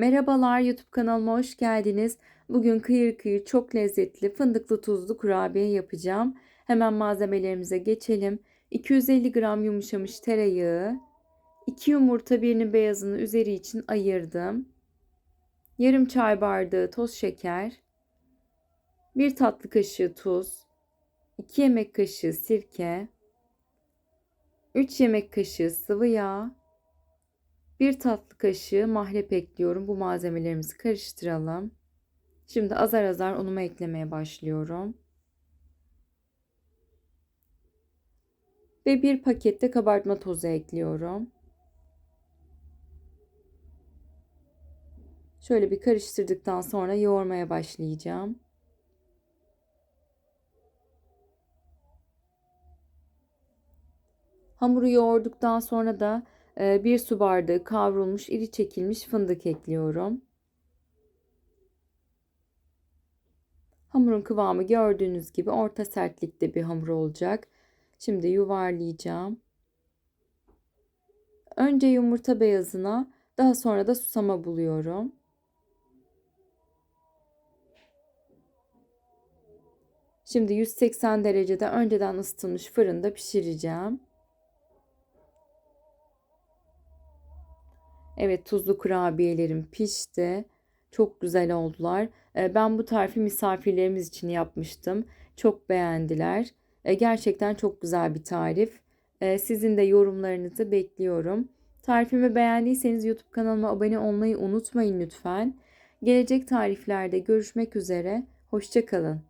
Merhabalar YouTube kanalıma hoş geldiniz. Bugün kıyır kıyır çok lezzetli fındıklı tuzlu kurabiye yapacağım. Hemen malzemelerimize geçelim. 250 gram yumuşamış tereyağı, 2 yumurta birinin beyazını üzeri için ayırdım. Yarım çay bardağı toz şeker, 1 tatlı kaşığı tuz, 2 yemek kaşığı sirke, 3 yemek kaşığı sıvı yağ, 1 tatlı kaşığı mahlep ekliyorum. Bu malzemelerimizi karıştıralım. Şimdi azar azar unumu eklemeye başlıyorum. Ve bir pakette kabartma tozu ekliyorum. Şöyle bir karıştırdıktan sonra yoğurmaya başlayacağım. Hamuru yoğurduktan sonra da bir su bardağı kavrulmuş iri çekilmiş fındık ekliyorum. Hamurun kıvamı gördüğünüz gibi orta sertlikte bir hamur olacak. Şimdi yuvarlayacağım. Önce yumurta beyazına, daha sonra da susama buluyorum. Şimdi 180 derecede önceden ısıtılmış fırında pişireceğim. Evet tuzlu kurabiyelerim pişti. Çok güzel oldular. Ee, ben bu tarifi misafirlerimiz için yapmıştım. Çok beğendiler. Ee, gerçekten çok güzel bir tarif. Ee, sizin de yorumlarınızı bekliyorum. Tarifimi beğendiyseniz YouTube kanalıma abone olmayı unutmayın lütfen. Gelecek tariflerde görüşmek üzere. Hoşçakalın.